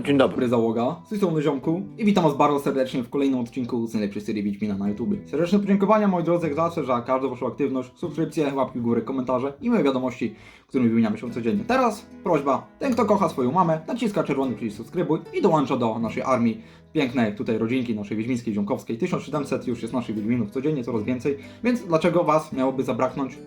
Dzień dobry. Załoga, z tej strony Ziomku i witam was bardzo serdecznie w kolejnym odcinku z najlepszej serii Wiedźmina na YouTube. Serdeczne podziękowania moi drodzy jak zawsze za każdą waszą aktywność, subskrypcje, łapki w górę, komentarze i moje wiadomości, którymi wymieniamy się codziennie. Teraz prośba, ten kto kocha swoją mamę, naciska czerwony przycisk subskrybuj i dołącza do naszej armii pięknej tutaj rodzinki naszej wiedźmińskiej, ziomkowskiej. 1700 już jest naszych wiedźminów codziennie, coraz więcej, więc dlaczego was miałoby zabraknąć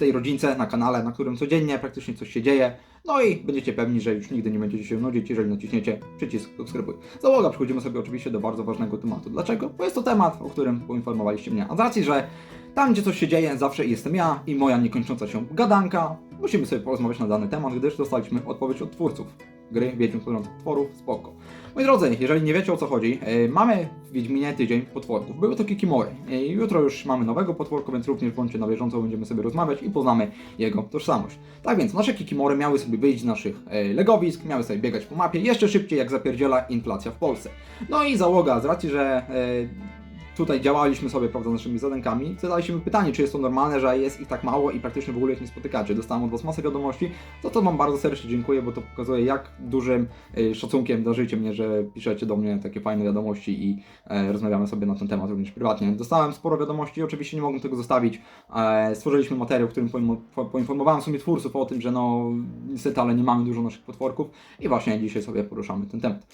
tej rodzince na kanale, na którym codziennie praktycznie coś się dzieje. No i będziecie pewni, że już nigdy nie będziecie się nudzić, jeżeli naciśniecie przycisk subskrybuj. Załoga, przechodzimy sobie oczywiście do bardzo ważnego tematu. Dlaczego? Bo jest to temat, o którym poinformowaliście mnie. A z racji, że tam, gdzie coś się dzieje, zawsze jestem ja i moja niekończąca się gadanka, musimy sobie porozmawiać na dany temat, gdyż dostaliśmy odpowiedź od twórców gry Wiedźmin Płynących Potworów, spoko. Moi drodzy, jeżeli nie wiecie o co chodzi, e, mamy w Wiedźminie tydzień potworków. Były to Kikimory. E, jutro już mamy nowego potworka, więc również bądźcie na bieżąco, będziemy sobie rozmawiać i poznamy jego tożsamość. Tak więc nasze Kikimory miały sobie wyjść z naszych e, legowisk, miały sobie biegać po mapie jeszcze szybciej jak zapierdziela inflacja w Polsce. No i załoga, z racji, że e, tutaj działaliśmy sobie, prawda, naszymi zadankami, zadaliśmy pytanie, czy jest to normalne, że jest ich tak mało i praktycznie w ogóle ich nie spotykacie. Dostałem od Was masę wiadomości, za to Wam bardzo serdecznie dziękuję, bo to pokazuje, jak dużym y, szacunkiem darzycie mnie, że piszecie do mnie takie fajne wiadomości i e, rozmawiamy sobie na ten temat również prywatnie. Dostałem sporo wiadomości, oczywiście nie mogłem tego zostawić. E, stworzyliśmy materiał, w którym poinformowałem w sumie twórców o tym, że no niestety, ale nie mamy dużo naszych potworków i właśnie dzisiaj sobie poruszamy ten temat.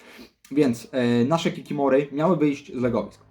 Więc e, nasze kikimory miały wyjść z legowisk.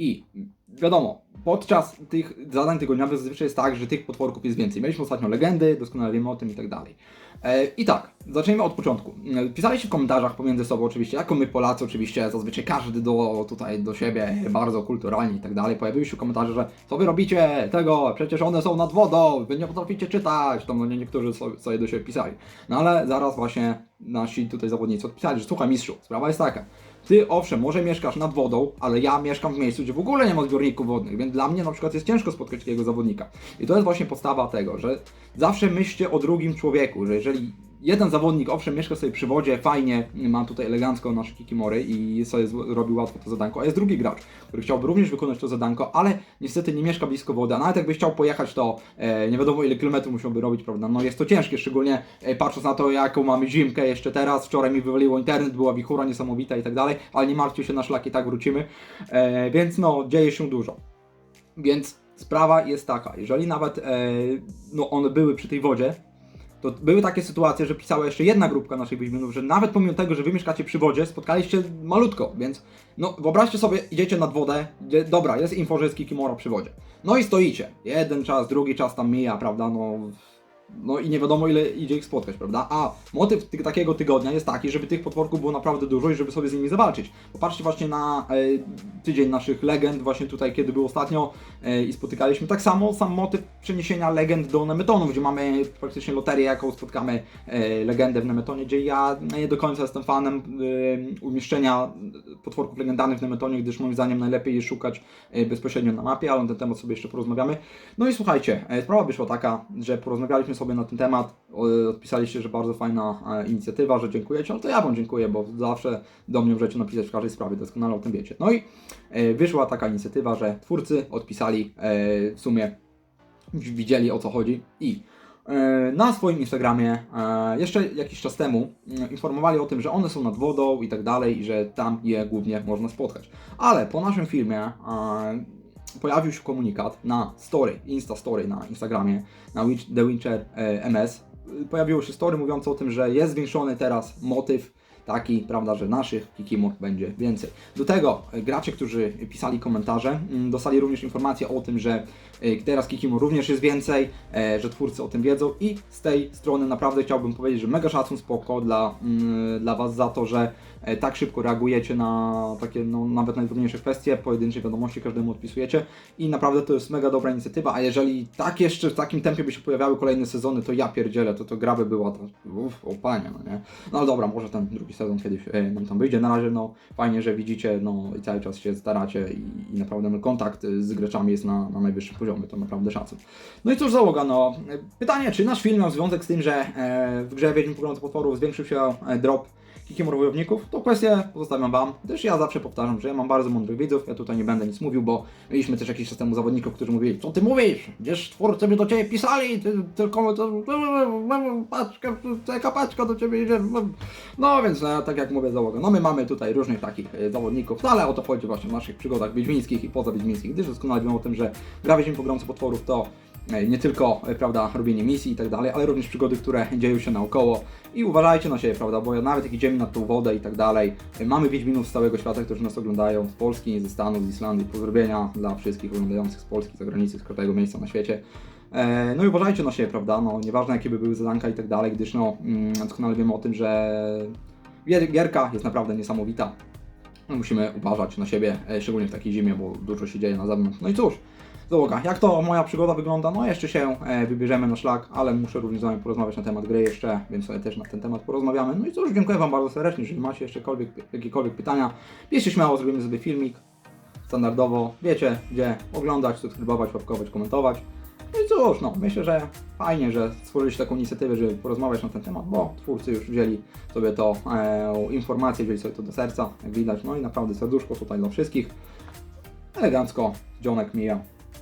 I wiadomo, podczas tych zadań tygodniowych zazwyczaj jest tak, że tych potworków jest więcej. Mieliśmy ostatnio legendy, doskonale wiemy o tym i tak dalej. E, I tak, zacznijmy od początku. E, Pisaliście w komentarzach pomiędzy sobą oczywiście, jako my Polacy oczywiście, zazwyczaj każdy do, tutaj do siebie bardzo kulturalnie i tak dalej. Pojawiły się komentarze, że co wy robicie tego, przecież one są nad wodą, wy nie potraficie czytać. Tam no nie niektórzy so- sobie do siebie pisali. No ale zaraz właśnie nasi tutaj zawodnicy odpisali, że słuchaj mistrzu, sprawa jest taka. Ty owszem, może mieszkasz nad wodą, ale ja mieszkam w miejscu, gdzie w ogóle nie ma zbiorników wodnych, więc dla mnie na przykład jest ciężko spotkać takiego zawodnika. I to jest właśnie podstawa tego, że zawsze myślcie o drugim człowieku, że jeżeli jeden zawodnik owszem mieszka sobie przy wodzie, fajnie, ma tutaj elegancko nasze kikimory i sobie robi łatwo to zadanko, a jest drugi gracz, który chciałby również wykonać to zadanko, ale niestety nie mieszka blisko wody, a nawet jakby chciał pojechać, to e, nie wiadomo ile kilometrów musiałby robić, prawda? No jest to ciężkie, szczególnie e, patrząc na to, jaką mamy zimkę jeszcze teraz, wczoraj mi wywaliło internet, była wichura niesamowita i tak dalej, ale nie martwcie się, na szlaki tak wrócimy, e, więc no, dzieje się dużo. Więc sprawa jest taka, jeżeli nawet e, no, one były przy tej wodzie, to były takie sytuacje, że pisała jeszcze jedna grupka naszych Wiedźminów, że nawet pomimo tego, że wy mieszkacie przy wodzie, spotkaliście malutko, więc no wyobraźcie sobie, idziecie nad wodę, gdzie, dobra, jest info, że jest przy wodzie. No i stoicie. Jeden czas, drugi czas tam mija, prawda, no... No i nie wiadomo ile idzie ich spotkać, prawda? A motyw ty takiego tygodnia jest taki, żeby tych potworków było naprawdę dużo i żeby sobie z nimi zawalczyć. Popatrzcie właśnie na e, tydzień naszych legend, właśnie tutaj kiedy był ostatnio e, i spotykaliśmy. Tak samo sam motyw przeniesienia legend do Nemetonu, gdzie mamy praktycznie loterię, jaką spotkamy e, legendę w Nemetonie, gdzie ja nie do końca jestem fanem e, umieszczenia potworków legendarnych w Nemetonie, gdyż moim zdaniem najlepiej je szukać e, bezpośrednio na mapie, ale na ten temat sobie jeszcze porozmawiamy. No i słuchajcie, e, sprawa wyszła taka, że porozmawialiśmy sobie na ten temat, odpisaliście, że bardzo fajna e, inicjatywa, że dziękujecie, no to ja Wam dziękuję, bo zawsze do mnie możecie napisać w każdej sprawie, doskonale o tym wiecie. No i e, wyszła taka inicjatywa, że twórcy odpisali e, w sumie, widzieli o co chodzi i na swoim Instagramie jeszcze jakiś czas temu mm, informowali o tym, że one są nad wodą i tak dalej i że tam je głównie można spotkać. Ale po naszym filmie pojawił się komunikat na story, Insta Story na Instagramie, na The Witcher e, MS. Pojawiło się story mówiące o tym, że jest zwiększony teraz motyw taki, prawda, że naszych kikimów będzie więcej. Do tego e, gracze, którzy pisali komentarze, mm, dostali również informację o tym, że e, teraz kikimu również jest więcej, e, że twórcy o tym wiedzą i z tej strony naprawdę chciałbym powiedzieć, że mega szacun spoko dla, mm, dla Was za to, że tak szybko reagujecie na takie no, nawet najdrobniejsze kwestie, pojedyncze wiadomości każdemu odpisujecie i naprawdę to jest mega dobra inicjatywa, a jeżeli tak jeszcze w takim tempie by się pojawiały kolejne sezony, to ja pierdzielę, to to gra by była, to uff, o panie, no nie. No ale dobra, może ten drugi sezon kiedyś e, nam tam wyjdzie, na razie no fajnie, że widzicie, no i cały czas się staracie i, i naprawdę no, kontakt e, z graczami jest na, na najwyższym poziomie, to naprawdę szacun. No i cóż załoga, no e, pytanie, czy nasz film miał związek z tym, że e, w grze Wiedźmin Pogląd Potworów zwiększył się e, drop kikiem wojowników, to kwestię pozostawiam Wam, gdyż ja zawsze powtarzam, że ja mam bardzo mądrych widzów, ja tutaj nie będę nic mówił, bo mieliśmy też jakiś czas temu zawodników, którzy mówili, co Ty mówisz, gdzież twórcy by do Ciebie pisali, ty, tylko to, paczka, taka paczka do Ciebie idzie, no więc e, tak jak mówię załoga, no my mamy tutaj różnych takich e, zawodników, no ale o to chodzi właśnie w naszych przygodach wiedźmińskich i poza wiedźmińskich, gdyż doskonale wiemy o tym, że gra Wiedźmin Pogromcy Potworów to nie tylko, e, prawda, robienie misji i tak dalej, ale również przygody, które dzieją się naokoło i uważajcie na siebie, prawda, bo nawet jak idziemy nad tą wodę i tak dalej, e, mamy Wiedźminów z całego świata, którzy nas oglądają, z Polski, ze Stanów, z Islandii, pozdrowienia dla wszystkich oglądających z Polski, z zagranicy, z każdego miejsca na świecie. E, No i uważajcie na siebie, prawda? No, nieważne jakie by były zadanka i tak dalej, gdyż no, mm, doskonale wiemy o tym, że gier- gierka jest naprawdę niesamowita. No, musimy uważać na siebie, szczególnie w takiej zimie, bo dużo się dzieje na zewnątrz. No i cóż, załoga, jak to moja przygoda wygląda? No jeszcze się e, wybierzemy na szlak, ale muszę również z Wami porozmawiać na temat gry jeszcze, więc sobie też na ten temat porozmawiamy. No i cóż, dziękuję Wam bardzo serdecznie, jeżeli macie jeszcze kolwiek, jakiekolwiek pytania, piszcie śmiało, zrobimy sobie filmik standardowo, wiecie gdzie oglądać, subskrybować, łapkować, komentować. No i cóż, no, myślę, że fajnie, że stworzyliście taką inicjatywę, żeby porozmawiać na ten temat, bo twórcy już wzięli sobie to e, informację, wzięli sobie to do serca, jak widać, no i naprawdę serduszko tutaj dla wszystkich. Elegancko, dzionek mija.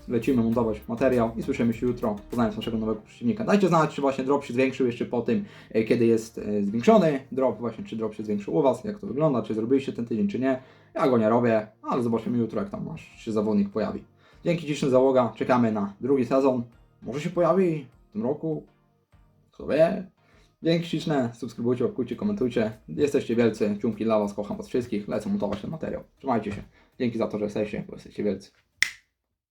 Lecimy montować materiał i słyszymy się jutro, poznając naszego nowego przeciwnika. Dajcie znać, czy właśnie drop się zwiększył jeszcze po tym, e, kiedy jest e, zwiększony drop, właśnie czy drop się zwiększył u Was, jak to wygląda, czy zrobiliście ten tydzień, czy nie. Ja go nie robię, ale zobaczymy jutro, jak tam nasz się zawodnik pojawi. Dzięki dziś załoga, czekamy na drugi sezon. Może się pojawi w tym roku, kto wie. Dzięki śliczne, subskrybujcie, łapkujcie, komentujcie. Jesteście wielcy, ciumki dla Was, kocham Was wszystkich, lecę montować ten materiał. Trzymajcie się. Dzięki za to, że jesteście, bo jesteście wielcy.